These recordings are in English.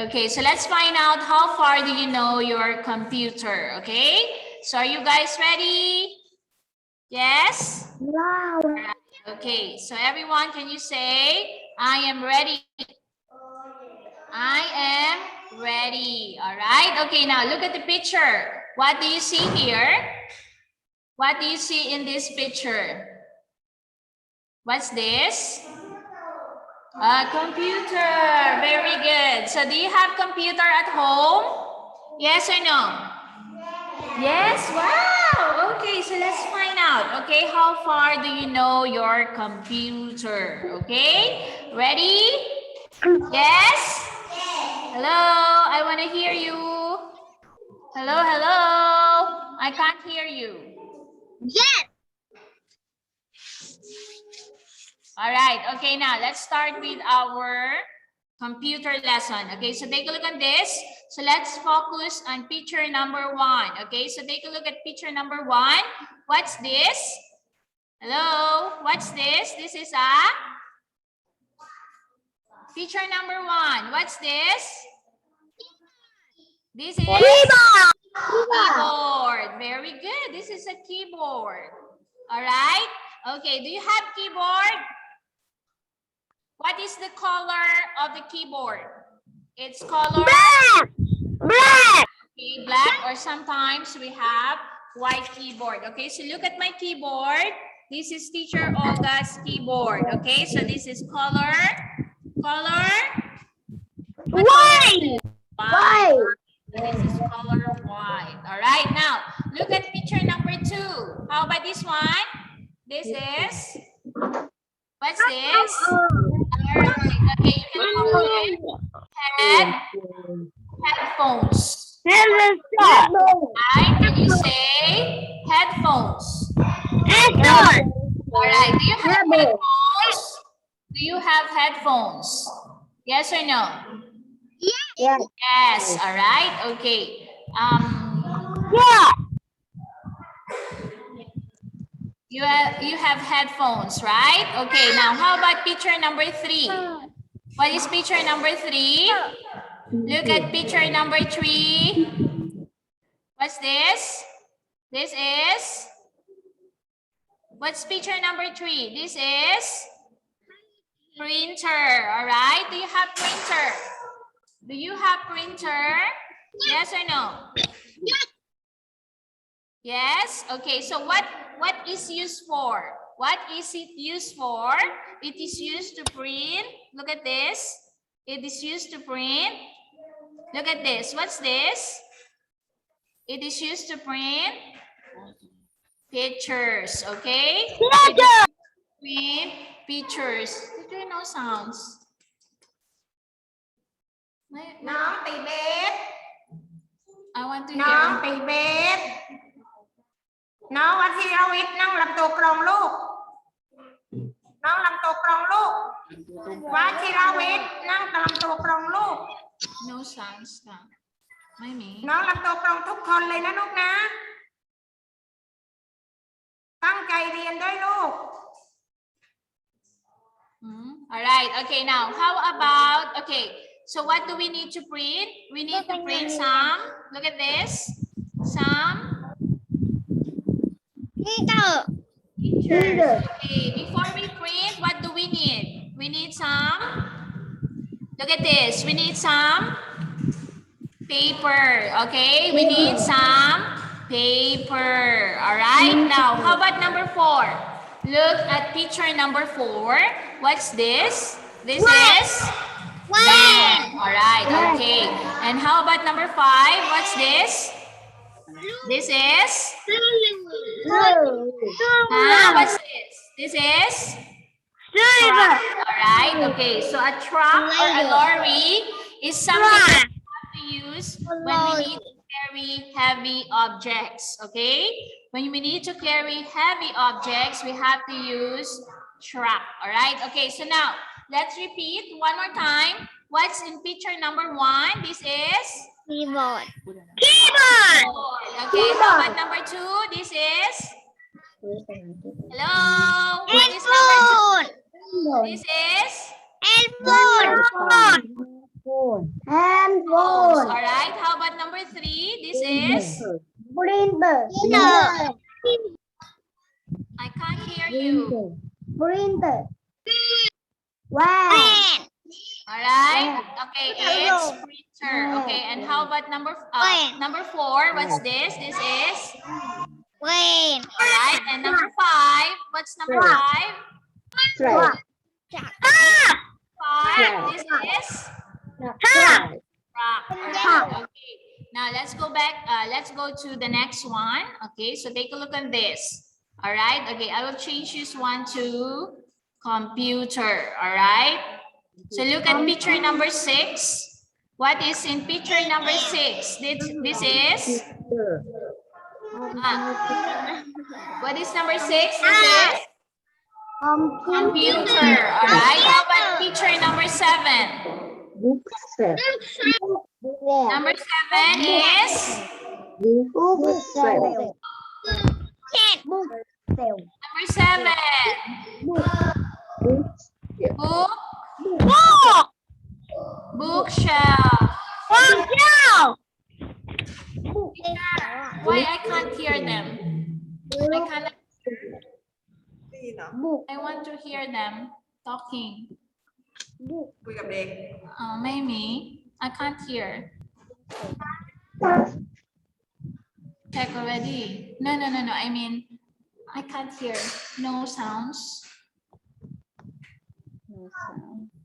Okay, so let's find out how far do you know your computer, okay? So are you guys ready? Yes? Wow. Okay, so everyone, can you say, I am ready? I am ready. All right. Okay, now look at the picture. What do you see here? What do you see in this picture? What's this? A computer. Very good. So do you have computer at home? Yes or no? Yes. Wow. Okay, so let's find out. Okay, how far do you know your computer? Okay, ready? Yes? Hello, I want to hear you. Hello, hello. I can't hear you. Yes. All right. Okay, now let's start with our computer lesson. Okay, so take a look at this. So let's focus on picture number one. Okay, so take a look at picture number one. What's this? Hello, what's this? This is a picture number one. What's this? This is Keyboard. keyboard. Very good. This is a keyboard. All right. Okay. Do you have keyboard? What is the color of the keyboard? It's color Black. Black. okay, black or sometimes we have white keyboard. Okay, so look at my keyboard. This is teacher Olga's keyboard. Okay, so this is color, color, White. white. White. This is color white. All right, now look at picture number two. How about this one? This is, what's this? Okay, you can call it head, headphones. Headphone. Right? Can you say headphones? Headphone. All right, do you have Headphones. headphones? Do you have headphones? Yes or no? Yes. Yes, all right, okay. Um, Yeah. You have you have headphones, right? Okay, now how about picture number three? What is picture number three? Look at picture number three. What's this? This is what's picture number three? This is printer. All right. Do you have printer? Do you have printer? Yes or no? Yes. Okay. So what what is used for? What is it used for? It is used to print. Look at this. It is used to print. Look at this. What's this? It is used to print pictures. Okay. It is Picture. print pictures. Did you know sounds? May- น้องตีเบส I want to น้อง hear. ตีเบส น้องวัชิรวิทย์นั่งลำตัวกรองลูก น้องลำตัวกรองลูกวัชิรวิทย์นั่งลำตัวกรองลูก No sounds ค่ะไม่มี น้องลำตัวกรองทุกคนเลยนะลูกนะ ตั้งใจเรียนด้วยลูก Hmm. All right. Okay. Now, how about okay? So, what do we need to print? We need to print some. Look at this. Some Picture. pictures. Okay. Before we Look at this. We need some paper. Okay. We need some paper. All right. Now, how about number four? Look at picture number four. What's this? This What? is. White. All right, okay. And how about number five? What's this? This is? Ah, what's this? This is? Silver. Truck. All right, okay. So a truck or a lorry is something we have to use when we need to carry heavy objects, okay? When we need to carry heavy objects, we have to use truck, all right? Okay, so now, let's repeat one more time. What's in picture number one? This is? Keyboard. Keyboard. Okay, how about number two? This is? Hello? What is number two? Headphone. This is? Headphone. Phones. All right. How about number three? This is. Printer. I can't hear you. Printer. Van. All right. Okay. It's printer. Okay. And how about number uh, number four? What's this? This is. When. All right. And number five. What's number five? Five. This is. Rock. All right. Okay. Now let's go back. Uh, let's go to the next one. Okay. So take a look at this. All right. Okay. I will change this one to computer. All right. So look at picture number six. What is in picture number six? This, this is. Ah, what is number six? This is computer. All right. How about picture number seven? Number seven is. Number seven. Book. Bookshelf. Why I can't hear them? I can't. I want to hear them talking. คุยกับเด็ก Uh, maybe I can't hear. Check already. No, no, no, no. I mean, I can't hear. No sounds.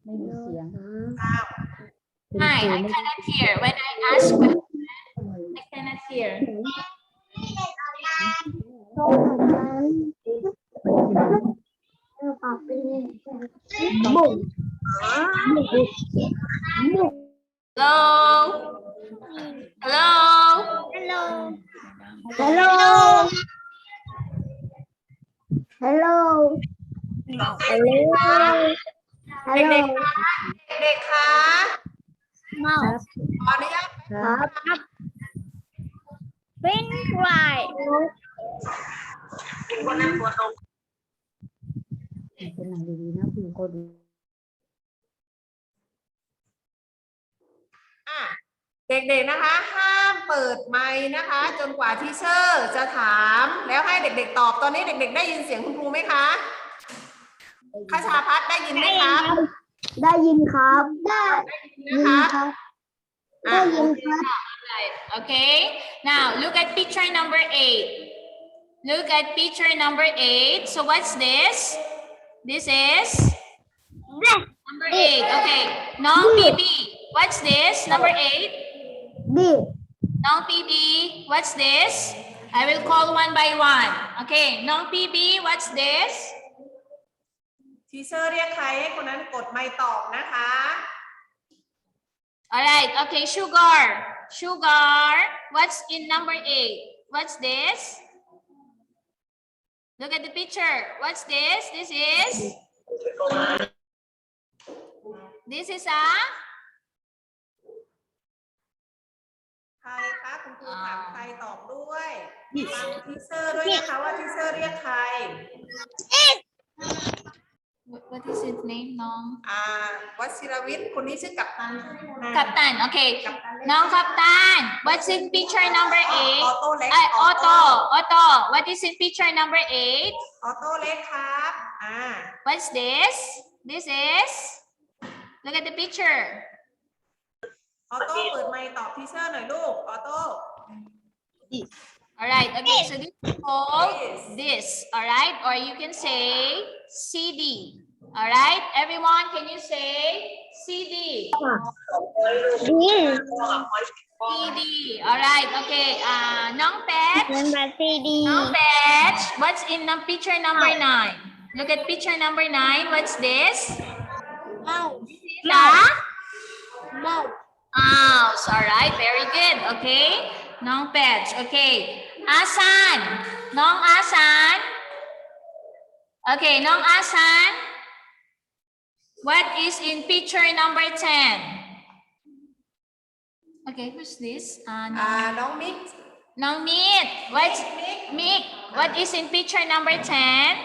ไม่มีเสียง Hi, I cannot hear. When I ask question, I cannot hear. Hello? Hello? Hello. Hello Hello. Hello. เด็กๆคะเด็กๆคะ Mouse. ขออนุญาตครับ Prince right. คนนั่งตัวตรง เป็นหนังดีๆนะคุณก็ดูอะเด็กๆนะคะ ห้ามเปิดไมค์นะคะ จนกว่าทีเชอร์จะถามแล้วให้เด็ก ๆ ตอบตอนนี้เด็ก ๆ ได้ยินเสียงคุณครูไหมคะขชาพัฒน์ได้ยินไหมคะได้ยินครับ ได้นะคะครับอะได้ยินครับ Right. Okay. Now look at picture number eight. Look at picture number eight. So what's this? This is number eight. Okay. Non PB. What's this? Number eight. ดิ Non PB. What's this? I will call one by one. Okay. Non PB. What's this? ทีเชอร์เรียกใครให้คนนั้นกดไมค์ตอบนะคะ All right. Okay. Sugar. Sugar. What's in number eight? What's this? Look at the picture. What's this? This is. This is a. ใครคะคุณครูถามใครตอบด้วยฟังทีเชอร์ด้วยนะคะว่าทีเชอร์เรียกใคร What what is his name? Nong. อ่าวัชิรวิทย์คนนี้ชื่อกัปตันใช่ไหมคะ Captain. Okay. กัปตันเล็ก Nong Captain. What's in picture number อ eight? อโต้เล็ก I, Otto. Otto. What is in picture number eight? ออโต้เล็กครับอ่า What's this? This is. Look at the picture. ออโต้เปิดไมค์ตอบทีเชอร์หน่อยลูกออโต้ All right. Okay. So this is called This. this. All right. Or you can say CD. All right, everyone, can you say CD? CD. All right, okay. Uh, Nong Pet. Number CD. Nong Pet. What's in the picture number nine? Look at picture number nine. What's this? Mouse. No. mouse. mouse. Mouse. All right, very good. Okay. Nong Pet. Okay. Asan. Nong Asan. Okay, Nong Asan. What is in picture number 10? Okay, who's this? Uh, no. uh, long meat. No meat. What's meat? meat. In picture number 10?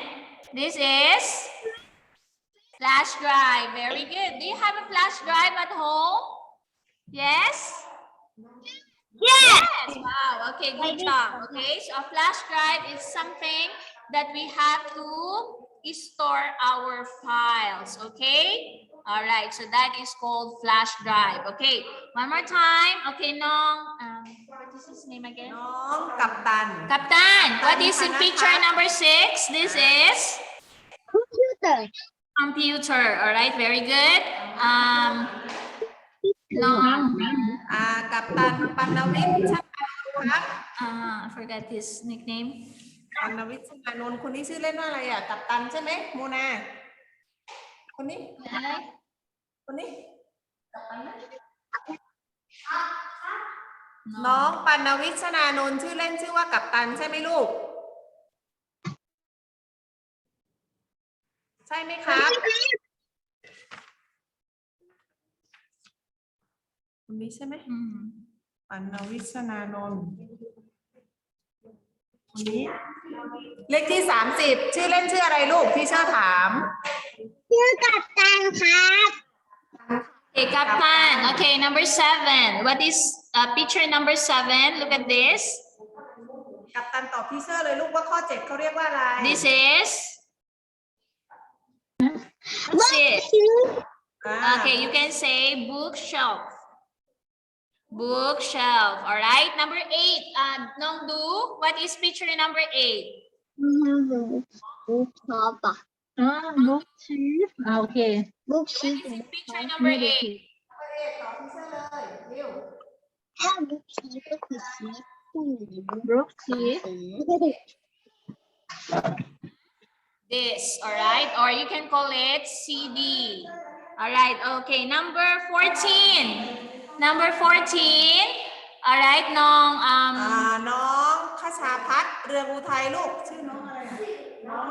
This is flash drive. Very good. Do you have a flash drive at home? Yes? Yes. yes. Wow. Okay, good job. Okay, so a flash drive is something that we have to store our files, okay? All right, so that is called flash drive. Okay, one more time. Okay, Nong. Um, what is his name again? Nong Captain. Captain, what is in picture number six? This is? Computer. Computer, all right, very good. Um, Nong. Uh, Captain Panawin. Uh, I forgot his nickname. ปัณวิทย์ชมานนท์คนนี้ชื่อเล่นว่าอะไรอะ กับตันใช่ไหมโมนา คนนี้ คนนี้ กับตันไหมน้องปัณวิทย์ชนานนท์ชื่อเล่นชื่อว่ากับตันใช่ไหมลูก ใช่ไหมครับคนนี้ใช่ไหม Mm. ปัณวิชนานนท์ค นนี้เลขที่สามสิบชื่อเล่นชื่ออะไรลูกที่เชื่อถาม ชื่อกับตันครับ Okay, Captain. Okay, number seven. What is uh, picture number seven? Look at this. กับตันตอบพี่เชื่อเลยลูกว่าข้อเจ็ดเขาเรียกว่าอะไร This is. What's it? อ่า Okay, you can say bookshelf. Bookshelf. All right. Number eight. Uh, Nongdu, what is picture number eight? Bookshelf. Ah, bookshelf. Ah, okay. Bookshelf. What is picture number eight? Bookshelf. This, all right? Or you can call it CD. All right, okay. Number 14. Number 14. All right. Nong. อ่า Um, น้องขชาพัฒน์เรืองอุทัยลูก ชื่อน้องอะไรอะน้อ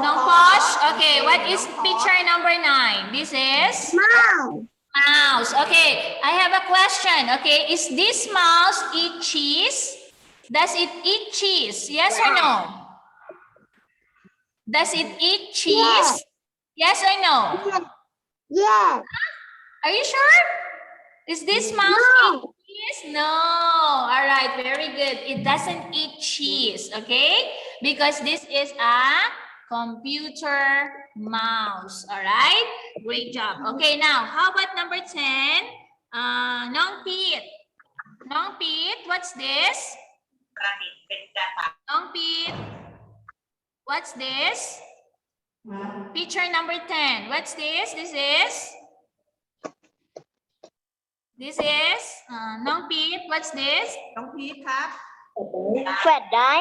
ง Nong พอช Posh. Okay. What is picture number nine? This is เมา mouse. Okay. I have a question. Okay. Is this mouse eat cheese? Does it eat cheese? Yes or no? Does it eat cheese? Yes or no? เย่ Are you sure? Is this mouse No. eat cheese? No. All right, very good. It doesn't eat cheese, okay? Because this is a computer mouse. All right? Great job. Okay, now how about number 10? Uh, Nong Pete. Nong Pete, what's this? Nong Pete. What's this? Picture number 10. What's this? This is? This is uh, Nong Pete. What's this? น้องพีทครับ แฟลชได้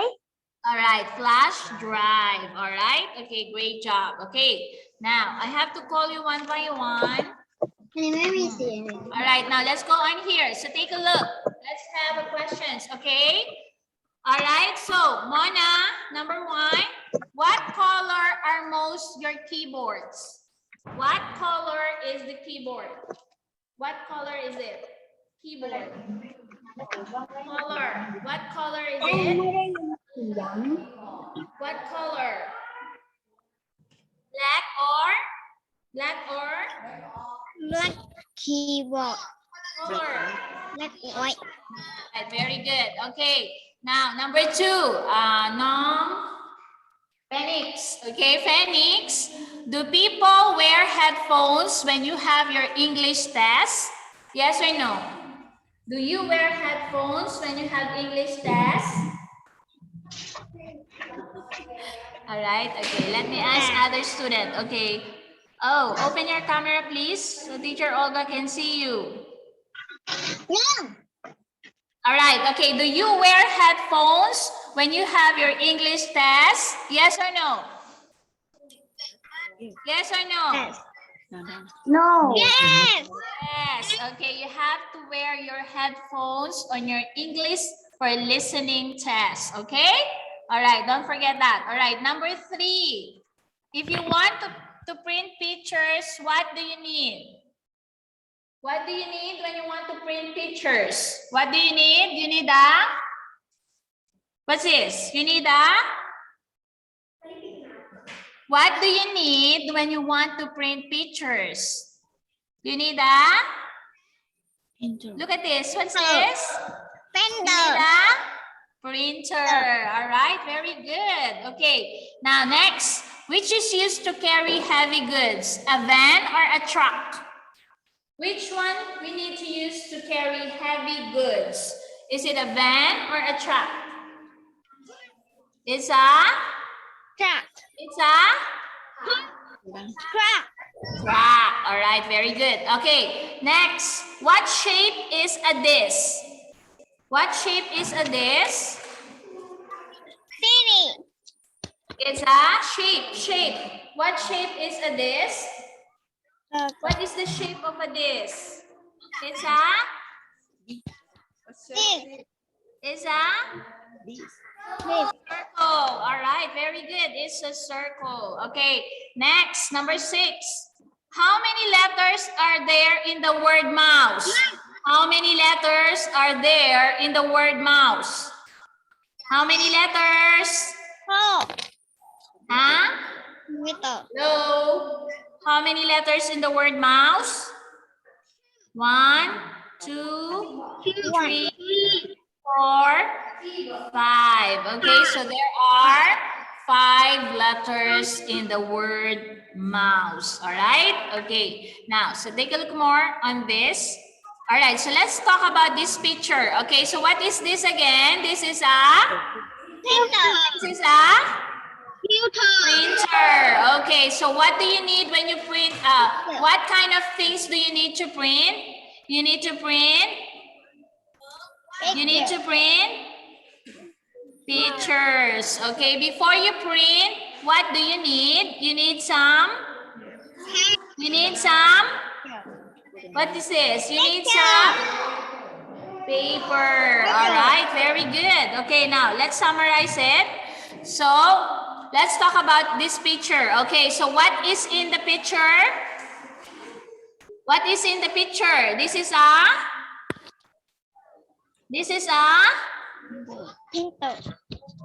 All right, flash drive. All right. Okay, great job. Okay, now I have to call you one by one. อันนี้ไม่มีเสียง All right, now let's go on here. So take a look. Let's have a questions. Okay. All right. So Mona, number one, what color are most your keyboards? What color is the keyboard? What color is it? Keyboard. Color. What color is it? What color? Black or? Black or? Black keyboard. Color. Black white. Very good. Okay. Now, number two. Uh, Nom. Phoenix. Okay, Phoenix. Do people wear headphones when you have your English test? Yes or no? Do you wear headphones when you have English test? All right. Okay. Let me ask other student. Okay. Oh, open your camera, please, so teacher Olga can see you. no All right. Okay. Do you wear headphones when you have your English test? Yes or no? Yes or no? Yes. no yes Yes. Okay. You have to wear your headphones on your English for listening test. Okay. All right. Don't forget that. All right. Number three. If you want to, to print pictures, what do you need? What do you need when you want to print pictures? What do you need? You need a What's this? You need a What do you need when you want to print pictures? You need a Look at this. What's this? Printer. The printer. All right, very good. Okay, now next, which is used to carry heavy goods, a van or a truck? Which one we need to use to carry heavy goods? Is it a van or a truck? It's a, Truck. it's a Truck. truck. All right, very good. Okay, next, what shape is a disc? What shape is a disc? City. It's a shape, shape. What shape is a disc? Uh, What is the shape of a disc? It's a, Six. it's a circle. All right, very good. It's a circle. Okay, next, number six. How many letters are there in the word mouse? How many letters are there in the word mouse? How many letters? Four. Huh? Meter. Hello? How many letters in the word mouse? One, two, three, four, five. Okay, so there are five letters in the word mouse. All right? Okay, now, so take a look more on this. All right, so let's talk about this picture. Okay, so what is this again? This is a, Printer. this is a, Computer. Printer. Okay, so what do you need when you print? Uh, what kind of things do you need to print? You need to print. You need to print pictures. Okay, before you print, what do you need? You need some. You need some. What is this? You need some paper. All right, very good. Okay, now let's summarize it. So let's talk about this picture. Okay, so what is in the picture? What is in the picture? This is a. This is a Printer.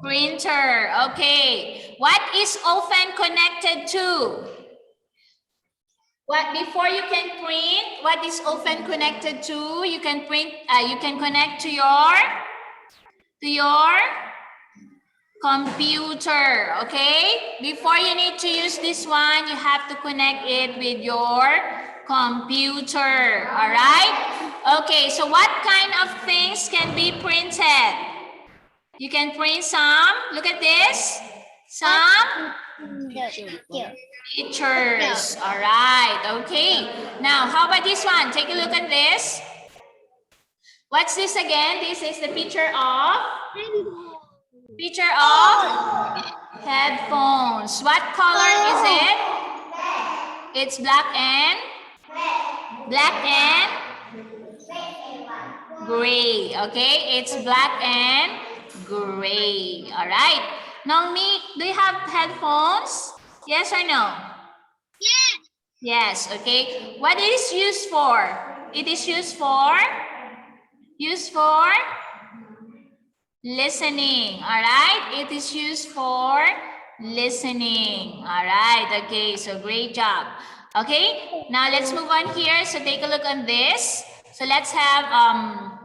printer. Okay. What is often connected to? What before you can print? What is often connected to? You can print. Uh, you can connect to your to your computer. Okay. Before you need to use this one, you have to connect it with your computer. All right. Okay. So what kind of things can be printed? You can print some. Look at this. Some pictures. All right. Okay. Now, how about this one? Take a look at this. What's this again? This is the picture of picture of headphones. What color is it? It's black and black and gray. Okay, it's black and gray. All right. Nongmi, do you have headphones? Yes or no? Yes. Yes, okay. What it is used for? It is used for used for listening. All right? It is used for listening. All right. Okay, so great job. Okay? Now let's move on here. So take a look on this. So let's have um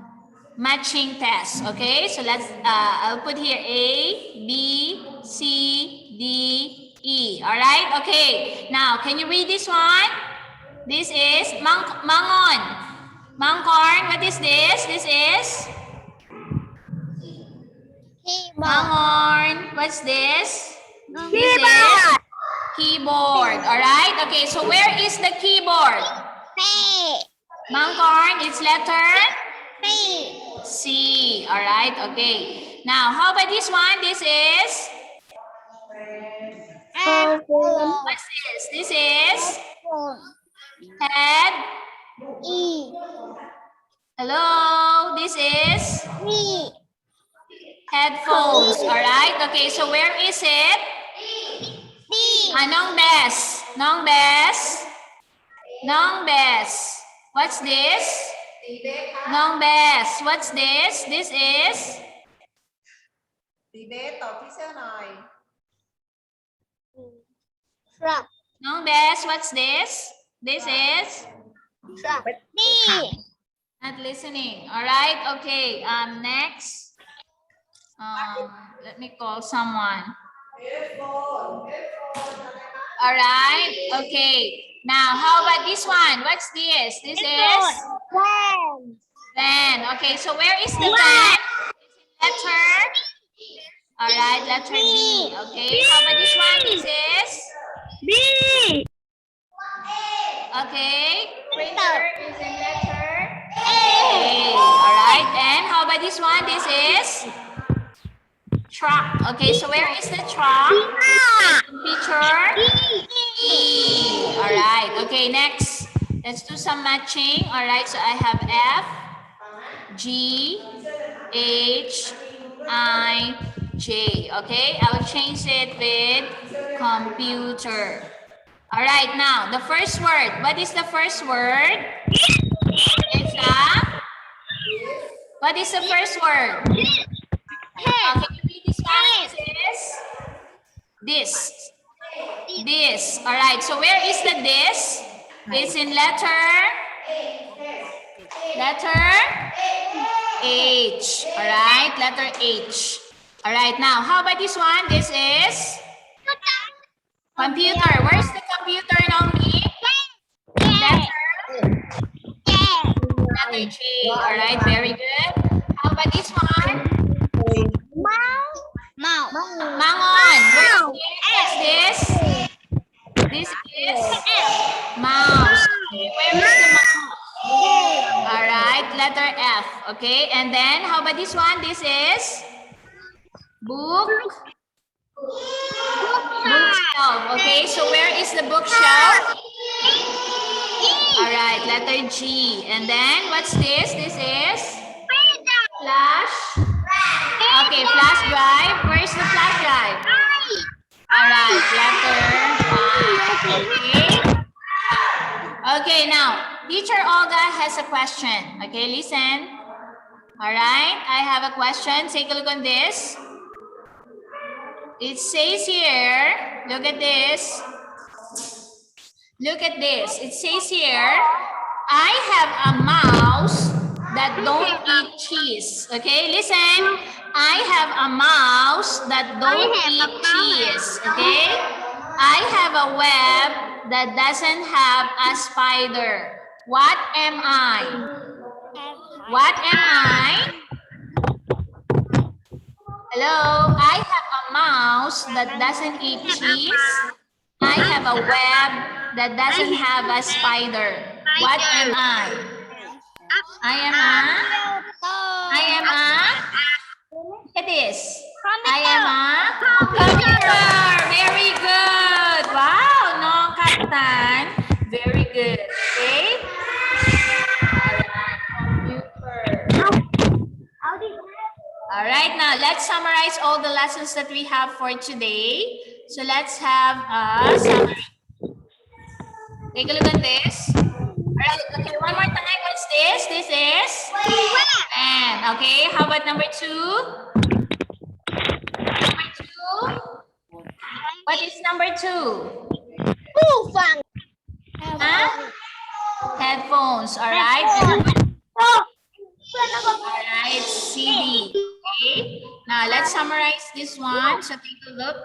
matching test. Okay? So let's uh I'll put here A, B, C, D, E. All right? Okay. Now, can you read this one? This is mang mangon. Mangkorn, what is this? This is Keyboard. mangon. What's this? This is keyboard. All right? Okay, so where is the keyboard? P. Mangkorn, it's letter. C. All right? Okay. Now, how about this one? This is Apple. what's this? This is head. E. Hello, this is E. headphones. All right? Okay, so where is it? D. Anong best? Nong best? Nong best. What's this? Nongbes. What's this? This is? Debate topic 9. What's this? This is? me. Not listening. All right. Okay. Um, next. Um, let me call someone. All right. Okay. Now, how about this one? What's this? This is? One. van. Okay. So where is the van? Letter. All right. Letter B. Okay. How about this one? This is. B. Okay. Printer is in letter A. All right. And how about this one? This is truck. Okay. So where is the truck? Picture E. All right. Okay. Next, let's do some matching. All right. So I have F, G, H, I, J. Okay. I will change it with computer. All right, now the first word. What is the first word? It's a. What is the first word? Uh, can you read this one? This this. This. All right. So where is the this? It's in letter. Letter H. All right. Letter H. All right. Now, how about this one? This is computer. Where's the computer, Naomi? Letter Letter J. All right, very good. How about this one? Mouse. Mangon. This? What's this? This is mouse. Where is the mouse? All right, letter F. Okay, and then how about this one? This is book. Bookshelf. Okay, so where is the bookshelf? All right, letter G. And then what's this? This is flash. Okay, flash drive. Where's the flash drive? All right. Okay. Okay, now teacher Olga has a question. Okay, listen. All right, I have a question. Take a look on this. It says here, look at this. Look at this. It says here, I have a mouse that don't eat cheese. Okay, listen. I have a mouse that don't eat cheese. Okay. I have a web that doesn't have a spider. What am I? What am I? Hello, I have a mouse that doesn't eat cheese. I have a web that doesn't have a spider. What am I? I am a. I am a. At this. I am a computer. Very good. Wow, no, Katan. Very good. Okay. All right, now let's summarize all the lessons that we have for today. So let's have a summary. Take a look at this. All right, okay, one more time. What's this? This is pen. Okay, how about number two? Number two. What is number two? Huh? Headphones. All right. All right, CD. Okay. Now let's summarize this one. So take a look.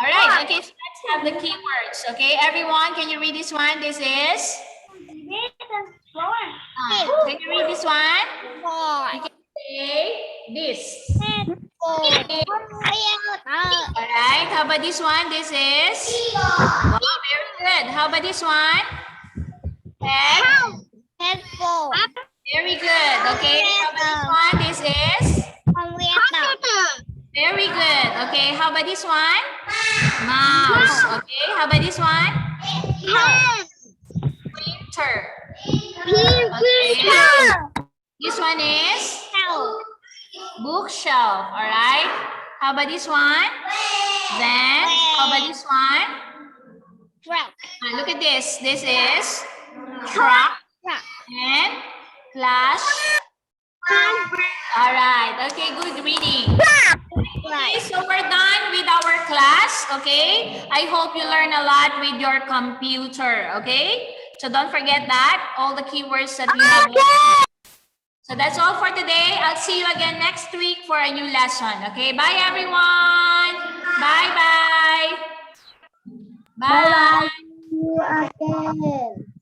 All right. Okay. So let's have the keywords. Okay, everyone, can you read this one? This is. Uh, can you read this one? You can say this. Okay. All right. How about this one? This is. Wow, very good. How about this one? Head. Very good. Okay. How about this one? This is. Very good. Okay. How about this one? Mouse. Okay. How about this one? Printer. This one is bookshelf. All right. How about this one? Then, how about this one? Ah, look at this. This is truck and flash. All right. Okay. Good reading. Okay, so we're done with our class, okay? I hope you learn a lot with your computer, okay? So don't forget that, all the keywords that we have. So that's all for today. I'll see you again next week for a new lesson. Okay, bye everyone. Bye bye. Bye. You again.